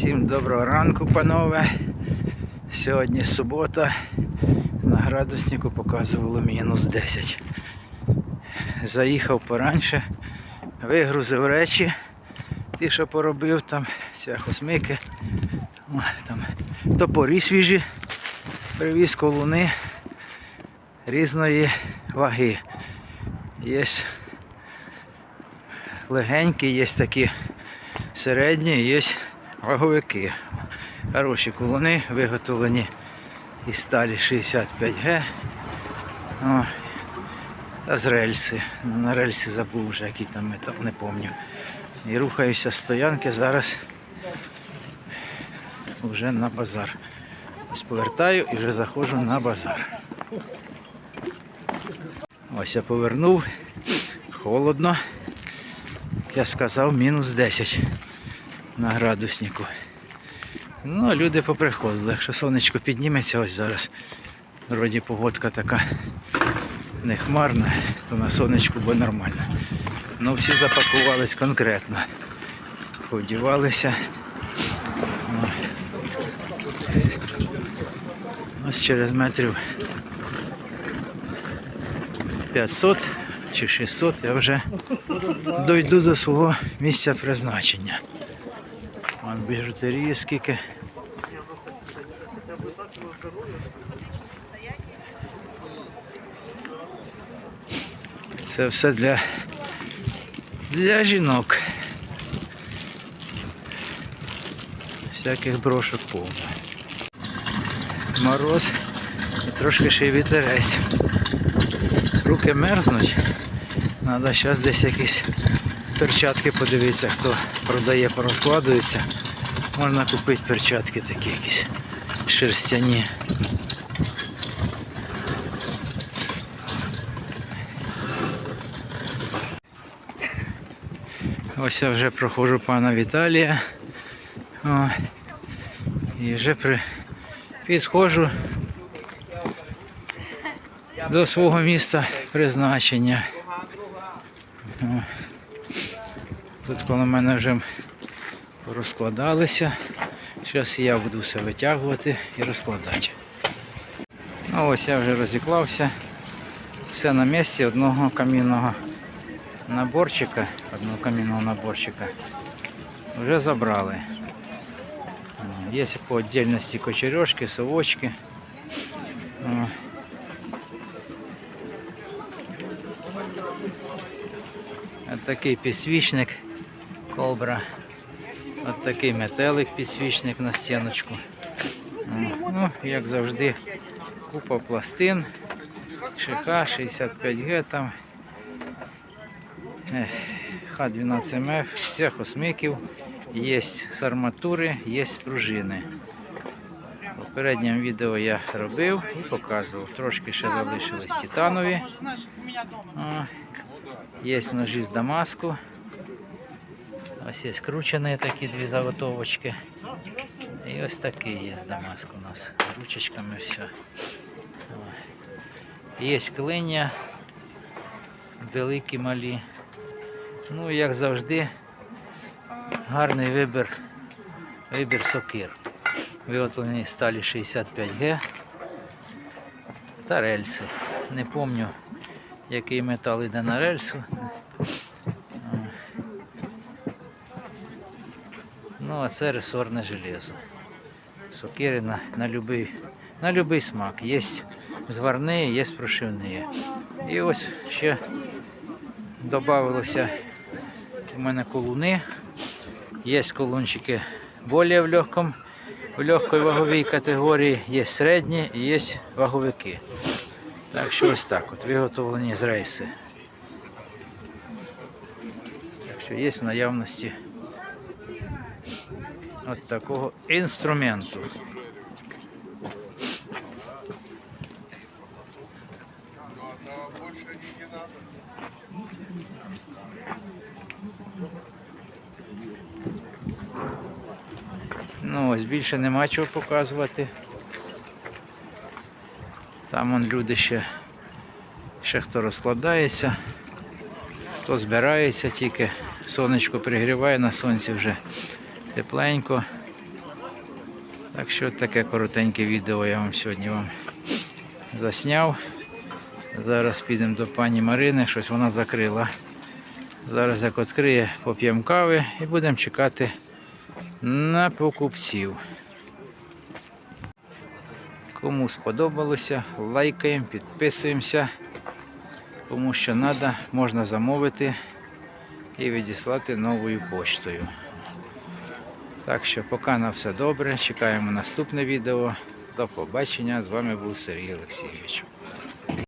Всім доброго ранку, панове. Сьогодні субота. На градуснику показувало мінус 10. Заїхав пораньше, вигрузив речі, ті, що поробив там, цвяхосмики, там топорі свіжі, привіз колуни різної ваги. Є легенькі, є такі середні, є ваговики. Хороші колони виготовлені із сталі 65Г. О, та з рельси. На рельси забув вже, який там метал, не пам'ятаю. І рухаюся з стоянки зараз вже на базар. Ось повертаю і вже заходжу на базар. Ось я повернув. Холодно. Я сказав мінус 10 на градуснику. Ну, люди поприходили. Якщо сонечко підніметься ось зараз. Вроді погодка така не хмарна, то на сонечку буде нормально. Ну всі запакувались конкретно. Подівалися. Ось через метрів 500 чи 600 я вже дойду до свого місця призначення. Вон біжутерії скільки. Це все для, для жінок. Всяких брошок повно. Мороз і трошки ще й вітерець. Руки мерзнуть. Треба зараз десь якісь перчатки подивитися, хто продає, порозкладується. Можна купити перчатки такі якісь шерстяні. Ось я вже проходжу пана Віталія. О, і вже при... підходжу до свого міста призначення. О. Тут коло мене вже розкладалися. Зараз я буду все витягувати і розкладати. Ну ось я вже розіклався. Все на місці одного камінного наборчика, одного камінного наборчика вже забрали. Є по отдельності кочережки, совочки. Такий підсвічник, колбра. От такий метелик підсвічник на стіночку. Ну, як завжди, купа пластин. ШК 65Г там. Х12МФ, всіх осмиків. Є з арматури, є з пружини. В попередньому відео я робив і показував. Трошки ще залишились титанові. Є ножі з Дамаску. Ось є скручені такі дві заготовочки. І ось такий є з Дамаску у нас. З ручечками все. Є клиння. Великі малі. Ну, як завжди, гарний вибір, вибір сокир. Виготовлені сталі 65Г та рельси. Не пам'ятаю, який метал йде на рельсу. Ну, а це ресорне железо. Сокири на, на, любий, на любий смак. Є зварні, є прошивні. І ось ще додавалося у мене колуни. Є колунчики більш в легкому, в легкої ваговій категорії, є середні і є ваговики. Так що ось так от, виготовлені з рейси. Так що є в наявності от такого інструменту. Ну ось більше нема чого показувати. Там вон люди ще, ще хто розкладається, хто збирається тільки, сонечко пригріває на сонці вже тепленько. Так що таке коротеньке відео я вам сьогодні вам засняв. Зараз підемо до пані Марини, щось вона закрила. Зараз як відкриє, поп'ємо кави і будемо чекати на покупців. Кому сподобалося, лайкаємо, підписуємося. Кому що треба, можна замовити і відіслати новою поштою. Так що поки на все добре. Чекаємо наступне відео. До побачення. З вами був Сергій Олексійович.